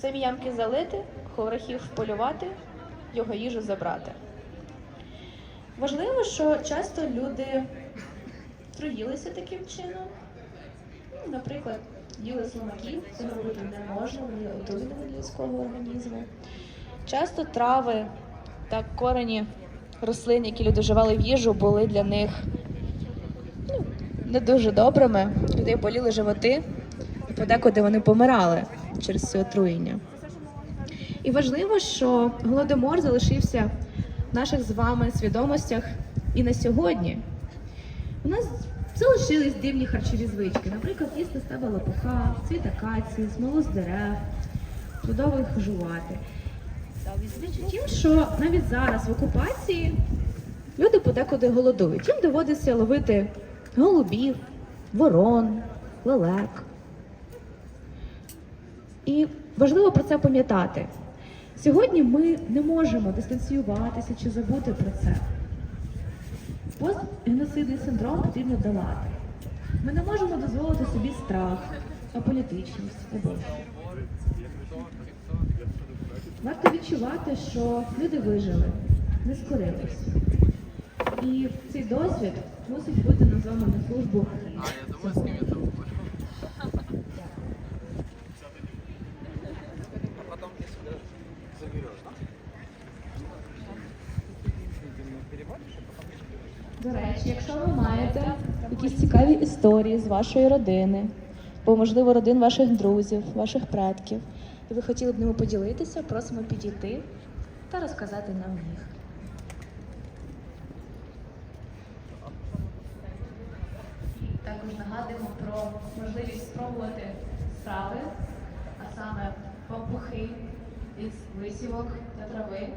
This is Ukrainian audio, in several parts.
Самі ямки залити, хворохів вполювати, його їжу забрати. Важливо, що часто люди труїлися таким чином. Ну, Наприклад, їли слимаків, цього робити не можна, вони отруйні для людського організму. Часто трави та корені рослин, які люди вживали в їжу, були для них ну, не дуже добрими. Людей боліли животи, і подекуди вони помирали через це отруєння. І важливо, що голодомор залишився в наших з вами свідомостях і на сьогодні. У нас залишились дивні харчові звички. Наприклад, їсти стаба лопуха, цвіт акації, смолу з дерев, плодових жувати. Тим, що навіть зараз в окупації люди подекуди голодують. Їм доводиться ловити голубів, ворон, лелек. І важливо про це пам'ятати. Сьогодні ми не можемо дистанціюватися чи забути про це. Постгеноцидний синдром потрібно долати. Ми не можемо дозволити собі страх, аполітичність, аборцію. Варто відчувати, що люди вижили, не скорились. І цей досвід мусить бути на з вами на службу. До речі, якщо ви маєте якісь цікаві історії з вашої родини, або, можливо, родин ваших друзів, ваших предків, і ви хотіли б ними поділитися, просимо підійти та розказати нам їх. Також нагадуємо про можливість спробувати страви, а саме пампухи із висівок та трави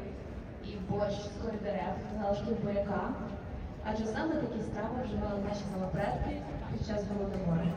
і борщ з корі дерев, залишків буряка. Адже саме такі страви вживали наші самопредки під час голодомору.